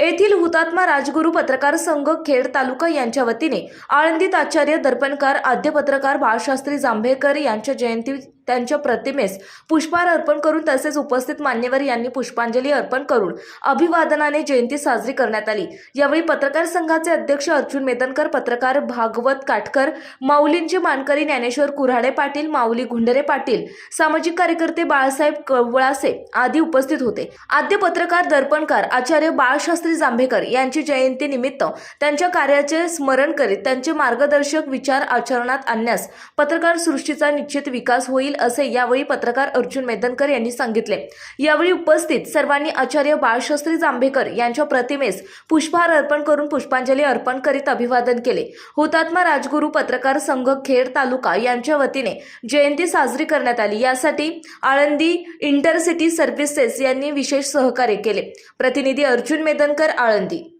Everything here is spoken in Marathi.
येथील हुतात्मा राजगुरू पत्रकार संघ खेड तालुका यांच्या वतीने आळंदीत आचार्य दर्पणकार आद्य पत्रकार बाळशास्त्री जांभेकर यांच्या जयंती त्यांच्या प्रतिमेस पुष्पहार अर्पण करून तसेच उपस्थित मान्यवर यांनी पुष्पांजली अर्पण करून अभिवादनाने जयंती साजरी करण्यात आली. यावेळी पत्रकार संघाचे अध्यक्ष अर्जुन मेदनकर पत्रकार भागवत काटकर माऊलींचे मानकरी ज्ञानेश्वर कुऱ्हाडे पाटील माऊली गुंडरे पाटील सामाजिक कार्यकर्ते बाळासाहेब कवळासे आदी उपस्थित होते. आद्य पत्रकार दर्पणकार आचार्य बाळशास्त्री जांभेकर यांची जयंती निमित्त त्यांच्या कार्याचे स्मरण करीत त्यांचे मार्गदर्शक विचार आचरणात आणण्यास पत्रकार सृष्टीचा निश्चित विकास होईल असे यावेळी पत्रकार अर्जुन मेदनकर यांनी सांगितले. यावेळी उपस्थित सर्वांनी आचार्य बाळशास्त्री जांभेकर यांच्या प्रतिमेस पुष्पहार अर्पण करून पुष्पांजली अर्पण करीत अभिवादन केले. हुतात्मा राजगुरू पत्रकार संघ खेड तालुका यांच्या वतीने जयंती साजरी करण्यात आली. यासाठी आळंदी इंटरसिटी सर्व्हिसेस यांनी विशेष सहकार्य केले. प्रतिनिधी अर्जुन मेदनकर आळंदी.